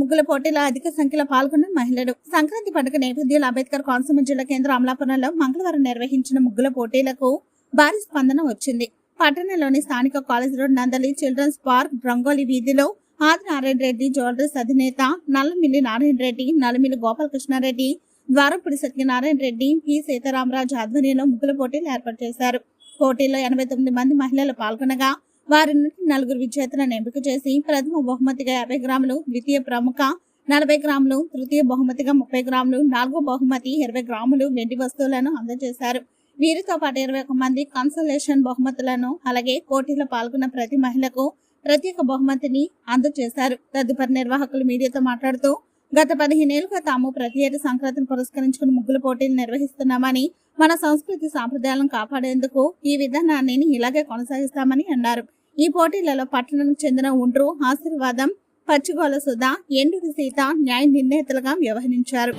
ముగ్గుల పోటీలో అధిక సంఖ్యలో పాల్గొన్న మహిళలు. సంక్రాంతి పండుగ నేపథ్యంలో అంబేద్కర్ కోనసీమ జిల్లా కేంద్ర అమలాపురంలో మంగళవారం నిర్వహించిన ముగ్గుల పోటీలకు భారీ స్పందన వచ్చింది. పట్టణంలోని స్థానిక కాలేజ్ రోడ్ నందలి చిల్డ్రన్స్ పార్క్ రంగోలి వీధిలో ఆది నారాయణ రెడ్డి జ్యువెలర్స్ అధినేత నల్లమిల్లి నారాయణ రెడ్డి నల్లమిల్లి గోపాలకృష్ణారెడ్డి ద్వారపుడి సత్యనారాయణ రెడ్డి పి. సీతారామరాజు ఆధ్వర్యంలో ముగ్గుల పోటీలు ఏర్పాటు చేశారు. పోటీలో ఎనభై తొమ్మిది మంది మహిళలు పాల్గొనగా వారి నుండి నలుగురు విజేతలను ఎంపిక చేసి ప్రథమ బహుమతిగా యాభై గ్రాములు ద్వితీయ ప్రముఖ నలభై గ్రాములు తృతీయ బహుమతిగా ముప్పై గ్రాములు నాలుగో బహుమతి ఇరవై గ్రాములు వెండి వస్తువులను అందజేశారు. వీరితో పాటు ఇరవై ఒక మంది కన్సలేషన్ బహుమతులను అలాగే పోటీలో పాల్గొన్న ప్రతి మహిళకు ప్రత్యేక బహుమతిని అందజేశారు. తదుపరి నిర్వాహకులు మీడియాతో మాట్లాడుతూ గత పదిహేనేళ్ళుగా తాము ప్రతి ఏటా సంక్రాంతిని పురస్కరించుకుని ముగ్గుల పోటీలు నిర్వహిస్తున్నామని మన సంస్కృతి సాంప్రదాయాలను కాపాడేందుకు ఈ విధానాన్ని ఇలాగే కొనసాగిస్తామని అన్నారు. ఈ పోటీలలో పట్టణానికి చెందిన ఉండ్రు ఆశీర్వాదం పచ్చిగోల సుధా ఎండూరి సీత న్యాయ నిర్ణేతలుగా వ్యవహరించారు.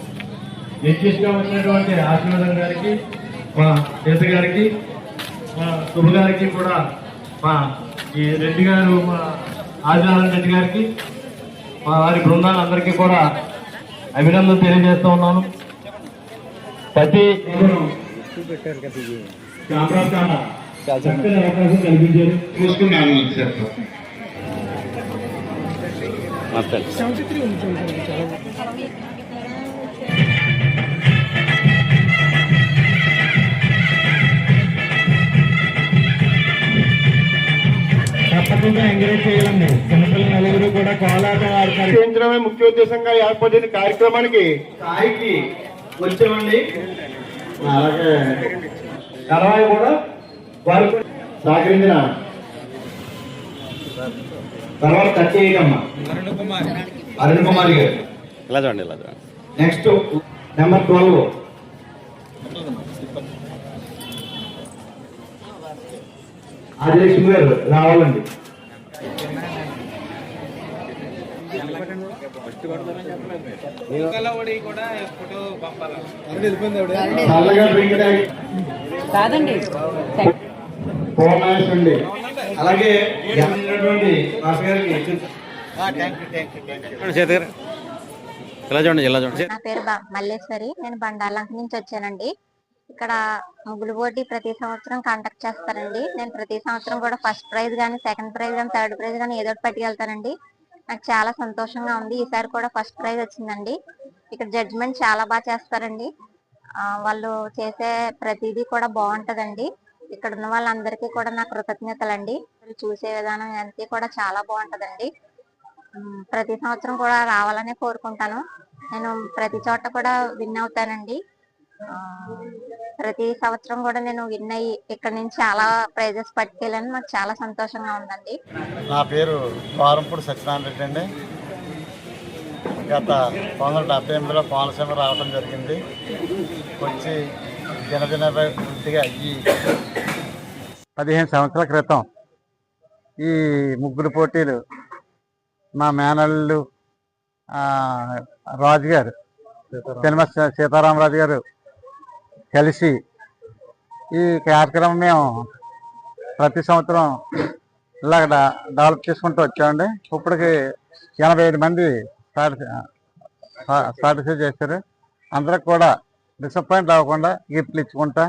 జడ్జిస్గా వచ్చినటువంటి ఆశీర్వాదం గారికి మా చేత గారికి మా శుభ గారికి కూడా మా ఈ రెడ్డి గారు మా ఆదినారాయణ రెడ్డి గారికి మా వారి బృందాలందరికీ కూడా అభినందనలు తెలియజేస్తూ ఉన్నాను. ప్రతి కెమెరా తప్పకుండా ఎంకరేజ్ చేయాలండి. చిన్నపిల్లలు నలుగురు కూడా కోలాటం ఆడతారు. చేయించడమే ముఖ్య ఉద్దేశంగా ఏర్పడిన కార్యక్రమానికి స్థాయికి వచ్చామండి. అలాగే తర్వాత కూడా వారు సహకరించిన తర్వాత కట్ చేయకమ్మా. అరుణ్ కుమార్ గారు. ఇలా చూడండి ఇలా చూడండి. Next number twelve. ఆదిలక్ష్మి గారు రావాలండి. కాదండి. అండి అలాగే నా పేరు బ- మల్లేశ్వరి. నేను బండాలంక నుంచి వచ్చానండి. ఇక్కడ ముగ్గులు పోటీ ప్రతి సంవత్సరం కండక్ట్ చేస్తారండి. నేను ప్రతి సంవత్సరం కూడా ఫస్ట్ ప్రైజ్ గానీ సెకండ్ ప్రైజ్ గానీ థర్డ్ ప్రైజ్ గానీ ఏదో పట్టుకెళ్తానండి. నాకు చాలా సంతోషంగా ఉంది. ఈసారి కూడా ఫస్ట్ ప్రైజ్ వచ్చిందండి. ఇక్కడ జడ్జిమెంట్ చాలా బాగా చేస్తారండి. వాళ్ళు చేసే ప్రతిదీ కూడా బాగుంటదండి. ఇక్కడ ఉన్న వాళ్ళందరికీ కూడా నా కృతజ్ఞతలండి. చూసే విధానం అంతా కూడా చాలా బాగుంటదండి. ప్రతి సంవత్సరం కూడా రావాలని కోరుకుంటాను. నేను ప్రతి చోట కూడా విన్ అవుతానండి. ప్రతి సంవత్సరం కూడా నేను విన్ అయ్యి ఇక్కడ నుంచి చాలా ప్రైజెస్ పట్టుకెళ్ళాను. నాకు చాలా సంతోషంగా ఉందండి. నా పేరు వారంపూడి సత్యనారాయణ రెడ్డి అండి. గత పంతొమ్మిది వందల డెబ్బై ఎనిమిదిలో కోనసీమ రావడం జరిగింది. వచ్చి దినదిన వృద్ధిగా ఈ పదిహేను సంవత్సరాల క్రితం ఈ ముగ్గురు పోటీలు మా మేనల్లు రాజు గారు సినిమా సీతారామరాజు గారు కలిసి ఈ కార్యక్రమం మేము ప్రతి సంవత్సరం ఇలాగ డెవలప్ చేసుకుంటూ వచ్చామండి. ఇప్పటికి ఎనభై మంది పార్టిసిపేట్ చేశారు. అందరికి కూడా డిసప్పాయింట్ అవ్వకుండా గిఫ్ట్లు ఇచ్చుకుంటా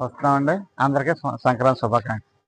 వస్తామండి. అందరికీ సంక్రాంతి శుభాకాంక్షలు.